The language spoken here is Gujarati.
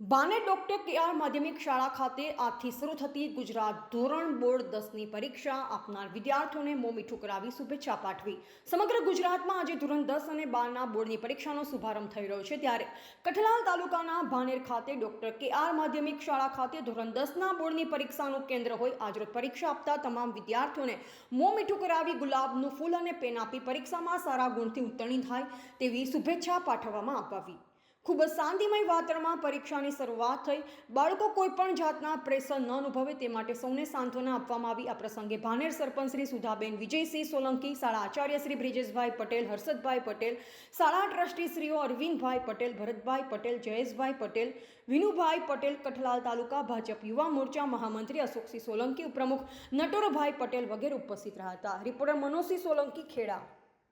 બાને ડોક્ટર કે આર માધ્યમિક શાળા ખાતે આજથી શરૂ થતી ગુજરાત ધોરણ બોર્ડ દસની પરીક્ષા આપનાર વિદ્યાર્થીઓને મોં મીઠું કરાવી શુભેચ્છા પાઠવી. સમગ્ર ગુજરાતમાં આજે ધોરણ દસ અને બારના બોર્ડની પરીક્ષાનો શુભારંભ થઈ રહ્યો છે. ત્યારે કઠલાલ તાલુકાના ભાનેર ખાતે ડોક્ટર કે આર માધ્યમિક શાળા ખાતે ધોરણ દસના બોર્ડની પરીક્ષાનું કેન્દ્ર હોય આજરોજ પરીક્ષા આપતા તમામ વિદ્યાર્થીઓને મોં મીઠું કરાવી ગુલાબનું ફૂલ અને પેન આપી પરીક્ષામાં સારા ગુણથી ઉત્તીર્ણ થાય તેવી શુભેચ્છા પાઠવવામાં આવી ખૂબ જ શાંતિમય વાતાવરણમાં પરીક્ષાની શરૂઆત થઈ. બાળકો કોઈ પણ જાતના પ્રેશર ન અનુભવે તે માટે સૌને સાંત્વના આપવામાં આવી. આ પ્રસંગે ભાનેર સરપંચ શ્રી સુધાબેન વિજયસિંહ સોલંકી, શાળા આચાર્ય શ્રી બ્રિજેશભાઈ પટેલ, હર્ષદભાઈ પટેલ, શાળા ટ્રસ્ટી શ્રીઓ અરવિંદભાઈ પટેલ, ભરતભાઈ પટેલ, જયેશભાઈ પટેલ, વિનુભાઈ પટેલ, કઠલાલ તાલુકા ભાજપ યુવા મોરચા મહામંત્રી અશોકસિંહ સોલંકી ઉપપ્રમુખ નટોરભાઈ પટેલ વગેરે ઉપસ્થિત રહ્યા હતા. રિપોર્ટર મનોજસિંહ સોલંકી, ખેડા.